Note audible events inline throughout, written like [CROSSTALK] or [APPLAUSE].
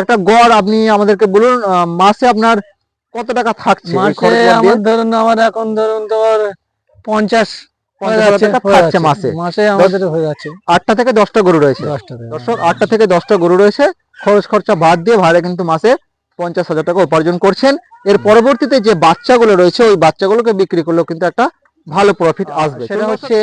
একটা গড় আপনি আমাদেরকে বলুন মাসে আপনার কত টাকা থাকছে মাসে আমার ধরুন আমার এখন ধরুন তোমার পঞ্চাশ আটটা থেকে দশটা গরু রয়েছে। দর্শক আটটা থেকে দশটা গরু রয়েছে। খরচ খরচা বাদ দিয়ে ভাড়া কিন্তু মাসে পঞ্চাশ হাজার টাকা উপার্জন করছেন। এর পরবর্তীতে যে বাচ্চাগুলো রয়েছে ওই বাচ্চাগুলোকে বিক্রি করলেও কিন্তু একটা ভালো প্রফিট আসবে। সেটা সেটা হচ্ছে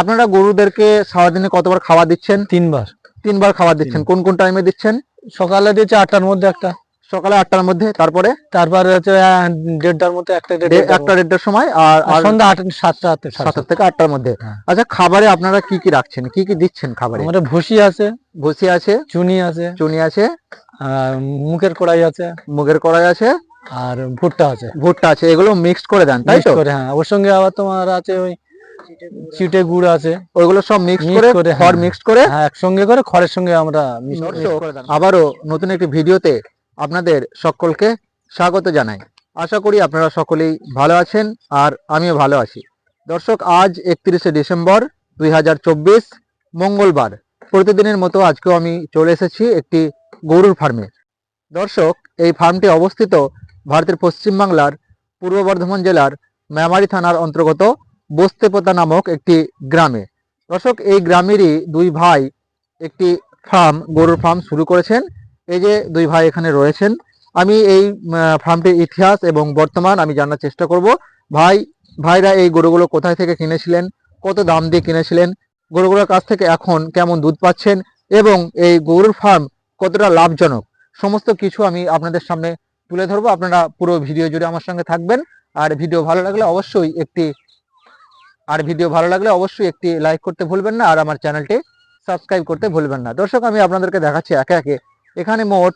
আপনারা গরুদেরকে সারাদিনে কতবার খাওয়া দিচ্ছেন? তিনবার। তিনবার খাওয়া দিচ্ছেন। কোন কোন টাইমে দিচ্ছেন? সকালে দিয়েছে আটটার মধ্যে একটা। সকালে আটটার মধ্যে তারপরে? তারপরে হচ্ছে দেড়টার মধ্যে একটা একটা দেড়টার সময় আর সন্ধ্যা আট সাতটা সাতটা। থেকে আটটার মধ্যে। হ্যাঁ। আচ্ছা খাবারে আপনারা কি কি রাখছেন? কি কি দিচ্ছেন খাবারে? আমাদের ভুসি আছে ভুসি আছে চুনি আছে চুনি আছে আর মুখের কড়াই আছে মুগের কড়াই আছে আর ভুট্টা আছে। ভুট্টা আছে এগুলো মিক্সড করে দেন তাই তো? করে হ্যাঁ। ওর সঙ্গে আবার তোমার আছে ওই চিটে গুড় আছে। ওইগুলো সব মিক্স করে খড়। মিক্সড করে হ্যাঁ একসঙ্গে করে খড়ের সঙ্গে আমরা মিক্স আবারও নতুন একটি ভিডিওতে আপনাদের সকলকে স্বাগত জানাই। আশা করি আপনারা সকলেই ভালো আছেন আর আমিও ভালো আছি। দর্শক আজ একত্রিশে ডিসেম্বর দুই হাজার চব্বিশ মঙ্গলবার। প্রতিদিনের মতো আজকেও আমি চলে এসেছি একটি গরুর ফার্মে দর্শক এই ফার্মটি অবস্থিত ভারতের পশ্চিমবাংলার পূর্ব বর্ধমান জেলার মেমারি থানার অন্তর্গত বস্তেপোতা নামক একটি গ্রামে। দর্শক, এই গ্রামেরই দুই ভাই একটি ফার্ম গরুর ফার্ম শুরু করেছেন। এই যে দুই ভাই এখানে রয়েছেন, আমি এই ফার্মটির ইতিহাস এবং বর্তমান আমি জানার চেষ্টা করব। ভাই, ভাইরা এই গরুগুলো কোথায় থেকে কিনেছিলেন? কত দাম দিয়ে কিনেছিলেন? গরুগুলোর কাছ থেকে এখন কেমন দুধ পাচ্ছেন? এবং এই গরুর ফার্ম কতটা লাভজনক? সমস্ত কিছু আমি আপনাদের সামনে তুলে ধরবো। আপনারা পুরো ভিডিও জুড়ে আমার সঙ্গে থাকবেন। আর ভিডিও ভালো লাগলে অবশ্যই একটি আর ভিডিও ভালো লাগলে অবশ্যই একটি লাইক করতে ভুলবেন না আর আমার চ্যানেলটি সাবস্ক্রাইব করতে ভুলবেন না। দর্শক আমি আপনাদেরকে দেখাচ্ছি একে একে। এখানে মোট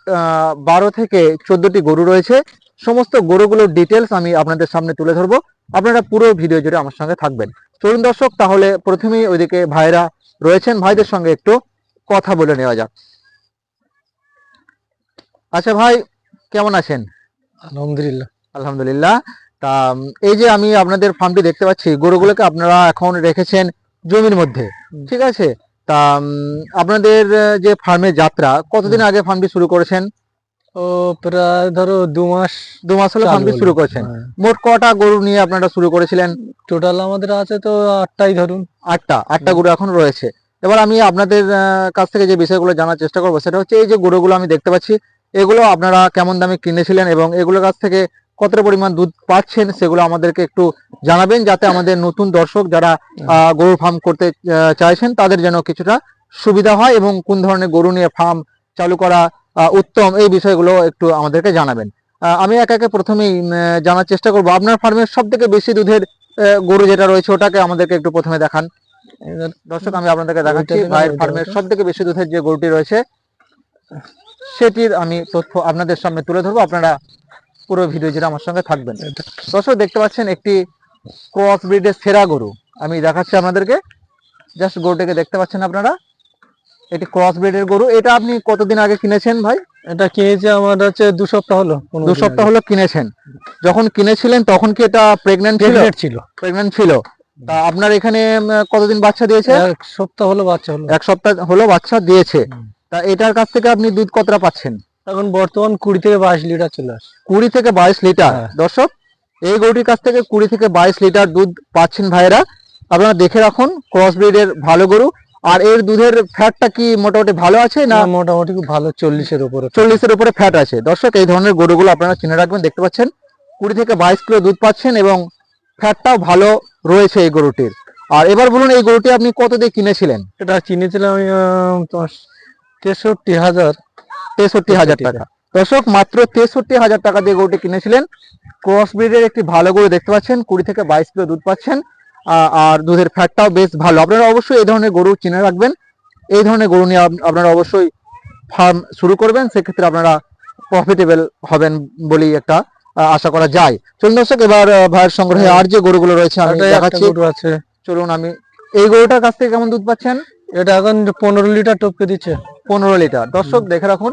বারো থেকে চোদ্দটি গরু রয়েছে। সমস্ত গরুগুলোর ডিটেলস আমি আপনাদের সামনে তুলে ধরবো। আপনারা পুরো ভিডিও জুড়ে আমার সঙ্গে থাকবেন। চলুন দর্শক তাহলে প্রথমেই ওইদিকে ভাইরা রয়েছেন। ভাইদের সঙ্গে একটু কথা বলে নেওয়া যাক। আচ্ছা ভাই কেমন আছেন? আলহামদুলিল্লাহ। আলহামদুলিল্লাহ। তা এই যে আমি আপনাদের ফার্মটি দেখতে পাচ্ছি গরুগুলোকে আপনারা এখন রেখেছেন জমির মধ্যে ঠিক আছে? তা আপনাদের যে ফার্মের যাত্রা কতদিন আগে ফার্মটি শুরু করেছেন? ও প্রায় ধরো দু মাস দু মাস হলো ফার্মটি শুরু করেছেন। হ্যাঁ। মোট কটা গরু নিয়ে আপনারা শুরু করেছিলেন? টোটাল আমাদের আছে তো আটটাই ধরুন। আটটা আটটা গরু এখন রয়েছে। এবার আমি আপনাদের কাছ থেকে যে বিষয়গুলো জানার চেষ্টা করব সেটা হচ্ছে এই যে গরুগুলো আমি দেখতে পাচ্ছি এগুলো আপনারা কেমন দামে কিনেছিলেন এবং এগুলোর কাছ থেকে কতটা পরিমাণ দুধ পাচ্ছেন সেগুলো আমাদেরকে একটু জানাবেন যাতে আমাদের নতুন দর্শক যারা গরুর ফার্ম করতে চাইছেন তাদের যেন কিছুটা সুবিধা হয় এবং কোন ধরনের গরু নিয়ে ফার্ম চালু করা উত্তম এই বিষয়গুলো একটু আমাদেরকে জানাবেন। আমি একে একে প্রথমেই জানার চেষ্টা করব। আপনার ফার্মের সব থেকে বেশি দুধের গরু যেটা রয়েছে ওটাকে আমাদেরকে একটু প্রথমে দেখান। দর্শক আমি আপনাদেরকে দেখাচ্ছি ভাইয়ের ফার্মের সব থেকে বেশি দুধের যে গরুটি রয়েছে সেটির আমি তথ্য আপনাদের সামনে তুলে ধরবো। আপনারা পুরো ভিডিও জুড়ে আমার সঙ্গে থাকবেন। এটা- দর্শক দেখতে পাচ্ছেন একটি ক্রস ব্রিডের সেরা গরু। আমি দেখাচ্ছি আপনাদেরকে। জাস্ট গরুটাকে দেখতে পাচ্ছেন আপনারা। এটি ক্রস ব্রিডের গরু। এটা আপনি কতদিন আগে কিনেছেন ভাই? এটা কিনেছে আমার হচ্ছে দু সপ্তাহ হলো দু সপ্তাহ। হলো কিনেছেন। যখন কিনেছিলেন তখন কি এটা প্রেগনেন্ট ছিল? প্রেগন্যান্ট ছিল। তা আপনার এখানে কতদিন বাচ্চা দিয়েছে? এক সপ্তাহ হলো বাচ্চা হলো। এক সপ্তাহ হলো বাচ্চা দিয়েছে। তা এটার কাছ থেকে আপনি দুধ কতটা পাচ্ছেন? এখন বর্তমান কুড়ি থেকে বাইশ লিটার চলে আসে। কুড়ি থেকে বাইশ লিটার? হ্যাঁ। দর্শক এই গরুটির কাছ থেকে কুড়ি থেকে বাইশ লিটার দুধ পাচ্ছেন ভাইয়েরা। আপনারা দেখে রাখুন ক্রস ব্রিডের ভালো গরু। আর এর দুধের ফ্যাটটা কি মোটামুটি ভালো আছে না মোটামুটি খুব ভালো চল্লিশের উপরে। চল্লিশের উপরে ফ্যাট আছে। দর্শক এই ধরনের গরুগুলো আপনারা চিনে রাখবেন দেখতে পাচ্ছেন কুড়ি থেকে বাইশ কিলো দুধ পাচ্ছেন এবং ফ্যাটটাও ভালো রয়েছে এই গরুটির। আর এবার বলুন এই গরুটি আপনি কত দিয়ে কিনেছিলেন? এটা কিনেছিলাম আমি তেষট্টি হাজার। তেষট্টি হাজার টাকা। দর্শক মাত্র তেষট্টি হাজার টাকা দিয়ে গরুটি কিনেছিলেন। ক্রস ব্রিডের একটি ভালো গরু দেখতে পাচ্ছেন কুড়ি থেকে বাইশ কিলো দুধ পাচ্ছেন। আর দুধের ফ্যাটটাও বেশ ভালো। আপনারা অবশ্যই এই ধরনের গরু চিনে রাখবেন। এই ধরনের গরু নিয়ে আপনারা অবশ্যই ফার্ম শুরু করবেন। সেক্ষেত্রে আপনারা প্রফিটেবল হবেন বলেই একটা আশা করা যায়। চলুন দর্শক এবার ভাইয়ের সংগ্রহে আর যে গরুগুলো রয়েছে আমি দেখাচ্ছি। চলুন আমি এই গরুটার কাছ থেকে কেমন দুধ পাচ্ছেন? এটা এখন পনেরো লিটার টপকে দিচ্ছে। পনেরো লিটার। দর্শক দেখে রাখুন।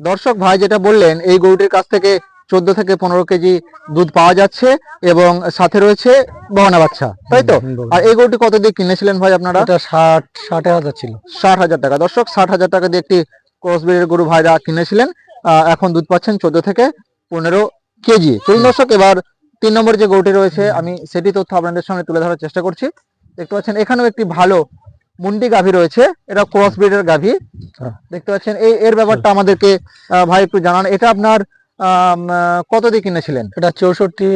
দর্শক ভাই যেটা বললেন এই গরুটির কাছ থেকে চোদ্দ থেকে পনেরো কেজি দুধ পাওয়া যাচ্ছে এবং সাথে রয়েছে বহনা বাচ্চা তাই তো। আর এই গরুটি কত দিয়ে কিনেছিলেন ভাই আপনারা? এটা ষাট ষাটে হাজার ছিল। ষাট হাজার টাকা। দর্শক ষাট হাজার টাকা দিয়ে একটি ক্রসব্রিডের গরু ভাইরা কিনেছিলেন। আহ, এখন দুধ পাচ্ছেন চোদ্দ থেকে পনেরো কেজি। চলুন দর্শক এবার তিন নম্বর যে গরুটি রয়েছে আমি সেটি তথ্য আপনাদের সামনে তুলে ধরার চেষ্টা করছি। দেখতে পাচ্ছেন এখানেও একটি ভালো মুন্ডি গাভী রয়েছে এটা ক্রস ব্রিডের গাভী। হ্যাঁ। দেখতে পাচ্ছেন এই এর ব্যাপারটা আমাদেরকে ভাই একটু জানান। এটা আপনার কত দিয়ে কিনেছিলেন? এটা চৌষট্টি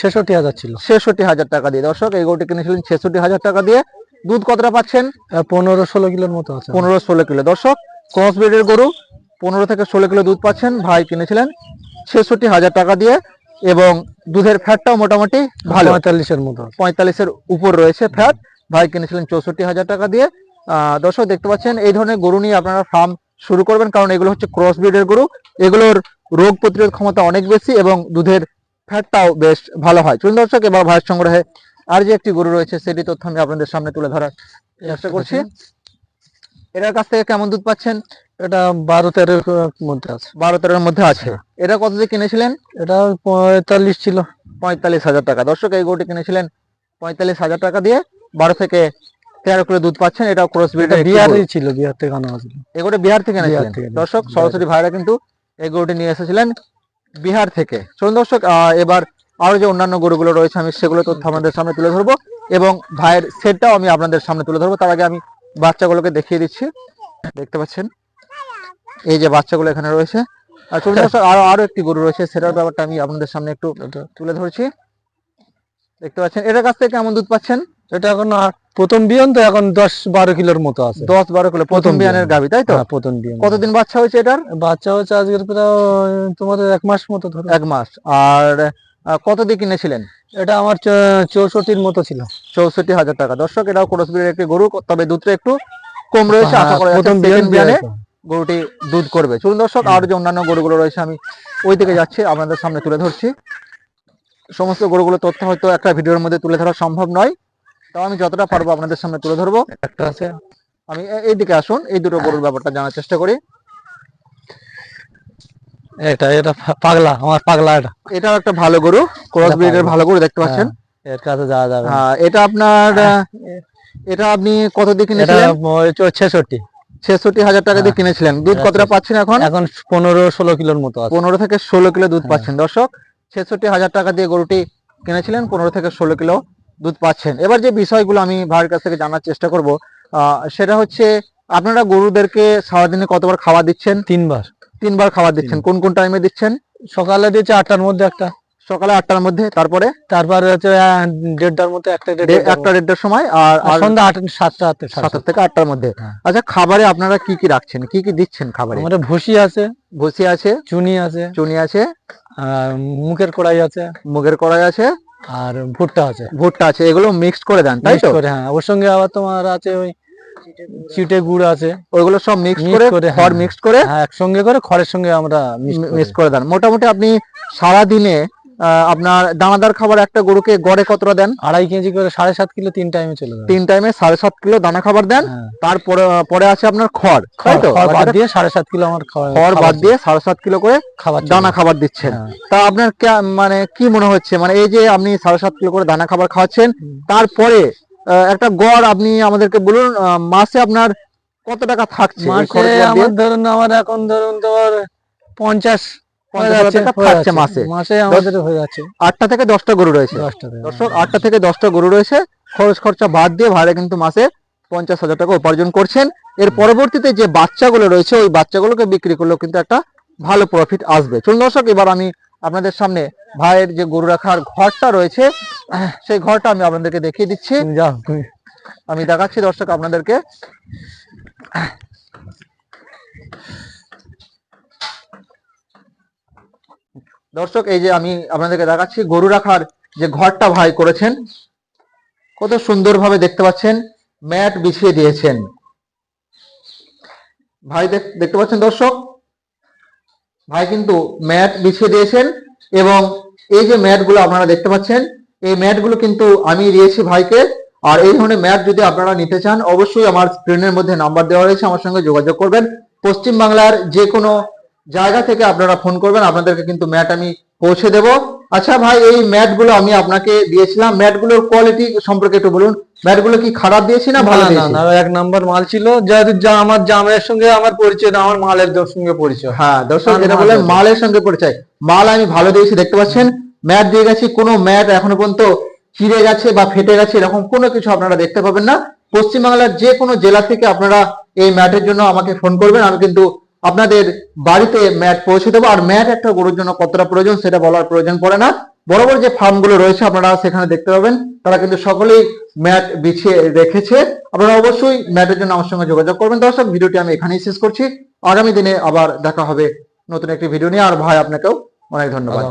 ছেষট্টি হাজার ছিল। ছেষট্টি হাজার টাকা দিয়ে। দর্শক এই গরুটি কিনেছিলেন ছেষট্টি হাজার টাকা দিয়ে। দুধ কতটা পাচ্ছেন? পনেরো ষোলো কিলোর মতো আছে। পনেরো ষোলো কিলো। দর্শক ক্রস ব্রিডের গরু পনেরো থেকে ষোলো কিলো দুধ পাচ্ছেন। ভাই কিনেছিলেন ছেষট্টি হাজার টাকা দিয়ে এবং দুধের ফ্যাটটাও মোটামুটি ভালো। পঁয়তাল্লিশের মতো পঁয়তাল্লিশের উপর রয়েছে ফ্যাট ভাই কিনেছিলেন চৌষট্টি হাজার টাকা দিয়ে। আহ, দর্শক দেখতে পাচ্ছেন এই ধরনের গরু নিয়ে আপনারা ফার্ম শুরু করবেন কারণ এগুলো হচ্ছে ক্রস ব্রিডের গরু। এগুলোর রোগ প্রতিরোধ ক্ষমতা অনেক বেশি এবং দুধের ফ্যাটটাও বেশ ভালো হয়। চলুন দর্শক এবার ভাইয়ের সংগ্রহে আর যে একটি গরু রয়েছে সেটি তথ্য আমি আপনাদের সামনে তুলে ধরার চেষ্টা করছি। এটার কাছ থেকে কেমন দুধ পাচ্ছেন? এটা বারো তেরোর মধ্যে আছে। বারো তেরোর মধ্যে আছে। এটা কত দিয়ে কিনেছিলেন? এটা পঁয়তাল্লিশ ছিল। পঁয়তাল্লিশ হাজার টাকা। দর্শক এই গরুটি কিনেছিলেন পঁয়তাল্লিশ হাজার টাকা দিয়ে। বারো থেকে তেরো কিলো দুধ পাচ্ছেন এটা ক্রস বিহারই ছিল বিহার থেকে আনা হয়েছিল। এগুলো বিহার থেকে এনেছিলেন দর্শক সরাসরি ভাইরা কিন্তু এই গরুটি নিয়ে এসেছিলেন বিহার থেকে। চলুন দর্শক এবার আরও যে অন্যান্য গরুগুলো রয়েছে আমি সেগুলো তথ্য আমাদের সামনে তুলে ধরবো এবং ভাইয়ের সেটটাও আমি আপনাদের সামনে তুলে ধরবো। তার আগে আমি বাচ্চাগুলোকে দেখিয়ে দিচ্ছি। দেখতে পাচ্ছেন? এই যে বাচ্চাগুলো এখানে রয়েছে। আর চলুন [LAUGHS] দর্শক আরও আরও একটি গরু রয়েছে সেটার ব্যাপারটা আমি আপনাদের সামনে একটু তুলে ধরছি। দেখতে পাচ্ছেন? এটার কাছ থেকে কেমন দুধ পাচ্ছেন? এটা এখন প্রথম বিয়ন তো এখন দশ বারো কিলোর মতো আছে। দশ বারো কিলো প্রথম বিয়ানের বিয়ান। গাবি তাই তো? হ্যাঁ, প্রথম বিয়ন। কতদিন বাচ্চা হয়েছে এটার? বাচ্চা হচ্ছে আজকের প্রায় তোমাদের এক মাস মতো ধরো। এক মাস। আর কত দিয়ে কিনেছিলেন? এটা আমার চৌষট্টির মতো ছিল। চৌষট্টি হাজার টাকা। দর্শক এটাও কোরসবিরের একটি গরু তবে দুধটা একটু কম রয়েছে। আশা হ্যাঁ, করা প্রথম বিয়ানে গরুটি দুধ করবে। চলুন দর্শক আর যে অন্যান্য গরুগুলো রয়েছে আমি ওই দিকে যাচ্ছি আপনাদের সামনে তুলে ধরছি। সমস্ত গরুগুলো তথ্য হয়তো একটা ভিডিওর মধ্যে তুলে ধরা সম্ভব নয়। তাও আমি যতটা পারব আপনাদের সামনে তুলে ধরবো। একটা আছে। আমি এ- এই দিকে আসুন এই দুটো গরুর ব্যাপারটা জানার চেষ্টা করি। এটা এটা পাগলা আমার পাগলা এটা। এটাও একটা ভালো গরু ক্রস এটা ব্রিডের ভালো গরু দেখতে পাচ্ছেন? হ্যাঁ, এর কাছে যাওয়া যাবে। আহ, এটা আপনার এটা আপনি কত দিয়ে কিনেছিলেন? চৌ- ছেষট্টি। ছেষট্টি হাজার টাকা দিয়ে হ্যাঁ। কিনেছিলেন। দুধ কতটা পাচ্ছেন এখন? এখন পনেরো ষোলো কিলোর মতো পনেরো থেকে ষোলো কিলো দুধ হ্যাঁ। পাচ্ছেন। দর্শক ছেষট্টি হাজার টাকা দিয়ে গরুটি কিনেছিলেন পনেরো থেকে ষোলো কিলো। দুধ পাচ্ছেন। এবার যে বিষয়গুলো আমি ভাইয়ের কাছ থেকে জানার চেষ্টা করব সেটা হচ্ছে আপনারা গরুদেরকে সারাদিনে কতবার খাবার দিচ্ছেন? তিনবার। তিনবার খাবার দিচ্ছেন। কোন কোন টাইমে দিচ্ছেন? সকালে দিয়েছে আটটার মধ্যে একটা। সকালে আটটার মধ্যে তারপরে? তারপরে হচ্ছে দেড়টার মধ্যে একটা একটা দেড়টার সময় আর সন্ধ্যা আট সাতটা সাড়ে থেকে আটটার মধ্যে। হ্যাঁ। আচ্ছা খাবারে আপনারা কি কি রাখছেন? কি কি দিচ্ছেন খাবারে? আমাদের ভুসি আছে ভুসি আছে চুনি আছে চুনি আছে মুখের কড়াই আছে। মুগের কড়াই আছে আর ভুট্টা আছে। ভুট্টা আছে এগুলো মিক্সড করে দেন তাই তো? করে হ্যাঁ। ওর সঙ্গে আবার তোমার আছে ওই চিটে গুড় আছে। ওইগুলো সব মিক্স করে করে, খড় হ্যাঁ। মিক্স করে? হ্যাঁ একসঙ্গে করে খড়ের সঙ্গে আমরা মিক্স করে দেন। মোটামুটি আপনি সারা দিনে আপনার দানাদার খাবার একটা গরুকে গড়ে কতটা দেন? আড়াই কেজি করে সাড়ে সাত কিলো তিন টাইমে চলে যায়। তিন টাইমে সাড়ে সাত কিলো দানা খাবার দেন। হ্যাঁ। তারপরে পরে আছে আপনার খড়। তাই তো? বাদ দিয়ে সাড়ে সাত কিলো আমার খড় বাদ দিয়ে সাড়ে সাত কিলো করে খাবার দানা খাবার দিচ্ছেন। হ্যাঁ। তা আপনার কে- মানে কি মনে হচ্ছে? মানে এই যে আপনি সাড়ে সাত কিলো করে দানা খাবার খাওয়াচ্ছেন তারপরে আহ, একটা গড় আপনি আমাদেরকে বলুন মাসে আপনার কত টাকা থাকছে? আমার ধরুন আমার এখন ধরুন তোমার পঞ্চাশ আটটা থেকে দশটা গরু রয়েছে। দর্শক আটটা থেকে দশটা গরু রয়েছে। খরচ খরচা বাদ দিয়ে ভাড়া কিন্তু মাসে পঞ্চাশ হাজার টাকা উপার্জন করছেন। এর পরবর্তীতে যে বাচ্চাগুলো রয়েছে ওই বাচ্চাগুলোকে বিক্রি করলেও কিন্তু একটা ভালো প্রফিট আসবে। চলুন দর্শক এবার আমি আপনাদের সামনে ভাইয়ের যে গরু রাখার ঘরটা রয়েছে সেই ঘরটা আমি আপনাদেরকে দেখিয়ে দিচ্ছি। আমি দেখাচ্ছি দর্শক আপনাদেরকে। দর্শক, এই যে আমি আপনাদেরকে দেখাচ্ছি, গরু রাখার যে ঘরটা ভাই করেছেন, কত সুন্দরভাবে দেখতে পাচ্ছেন, ম্যাট বিছিয়ে দিয়েছেন। ভাই দেখ- দেখতে পাচ্ছেন দর্শক? ভাই কিন্তু ম্যাট বিছিয়ে দিয়েছেন এবং এই যে ম্যাটগুলো আপনারা দেখতে পাচ্ছেন, এই ম্যাটগুলো কিন্তু আমি দিয়েছি ভাইকে। আর এই ধরনের ম্যাট যদি আপনারা নিতে চান, অবশ্যই আমার স্ক্রিনের মধ্যে নাম্বার দেওয়া রয়েছে, আমার সঙ্গে যোগাযোগ করবেন। পশ্চিম বাংলার যে কোনো জায়গা থেকে আপনারা ফোন করবেন আপনাদেরকে কিন্তু ম্যাট আমি পৌঁছে দেব। আচ্ছা ভাই এই ম্যাটগুলো আমি আপনাকে দিয়েছিলাম। ম্যাটগুলোর কোয়ালিটি সম্পর্কে একটু বলুন। ম্যাটগুলো কি খারাপ দিয়েছি না ভালো না না এক নাম্বার মাল ছিল। যেহেতু যা আমার জামের সঙ্গে আমার পরিচয় না আমার মালের সঙ্গে পরিচয়। হ্যাঁ দর্শক যেটা মাল বললেন মালের সঙ্গে পরিচয়। মাল আমি ভালো দিয়েছি দেখতে পাচ্ছেন। ম্যাট দিয়ে গেছি কোনো ম্যাট এখনও পর্যন্ত চিড়ে গেছে বা ফেটে গেছে এরকম কোনো কিছু আপনারা দেখতে পাবেন না। পশ্চিমবাংলার যে কোনো জেলা থেকে আপনারা এই ম্যাটের জন্য আমাকে ফোন করবেন। আমি কিন্তু আপনাদের বাড়িতে ম্যাট পৌঁছে দেবো। আর ম্যাট একটা গরুর জন্য কতটা প্রয়োজন সেটা বলার প্রয়োজন পড়ে না। বড় বড় যে ফার্মগুলো রয়েছে আপনারা সেখানে দেখতে পাবেন। তারা কিন্তু সকলেই ম্যাট বিছিয়ে রেখেছে। আপনারা অবশ্যই ম্যাটের জন্য আমার সঙ্গে যোগাযোগ করবেন। দর্শক, ভিডিওটি আমি এখানেই শেষ করছি। আগামী দিনে আবার দেখা হবে নতুন একটি ভিডিও নিয়ে। আর ভাই, আপনাকেও অনেক ধন্যবাদ।